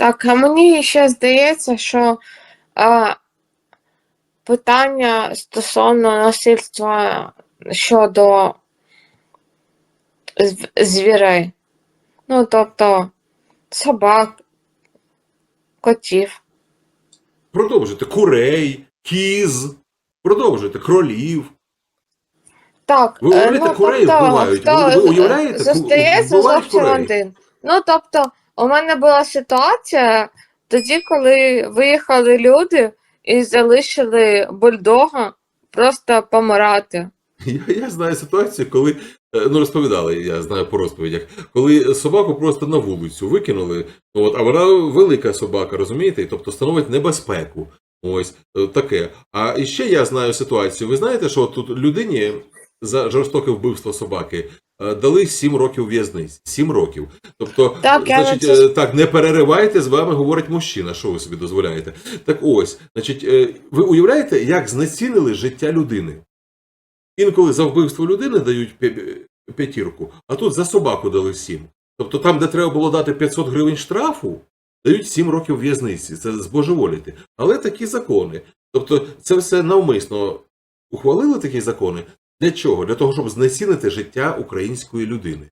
Так, а мені ще здається, що е, питання стосовно насильства щодо звірей, ну, тобто собак, котів. Продовжуйте курей, кіз, продовжуйте кролів. Так, Ви уявляєте, ну, курей тобто, вбивають? хто Ви- ви уявляєте, зостається вбивають зовсім курей? один. Ну, тобто, у мене була ситуація тоді, коли виїхали люди і залишили бульдога просто помирати. Я, я знаю ситуацію, коли е, ну розповідали, я знаю по розповідях, коли собаку просто на вулицю викинули, ну, от, а вона велика собака, розумієте? Тобто становить небезпеку. Ось е, таке. А і ще я знаю ситуацію. Ви знаєте, що тут людині за жорстоке вбивство собаки дали 7 років в'язниці. 7 років. Тобто, Так, значить, це- е, так, не переривайте, з вами говорить мужчина. Що ви собі дозволяєте? Так ось, значить, е, ви уявляєте, як знецінили життя людини? Інколи за вбивство людини дають п'ятірку, а тут за собаку дали сім. Тобто там, де треба було дати 500 гривень штрафу, дають 7 років в'язниці. Це збожеволіти. Але такі закони. Тобто, це все навмисно ухвалили такі закони. Для чого? Для того, щоб знецінити життя української людини.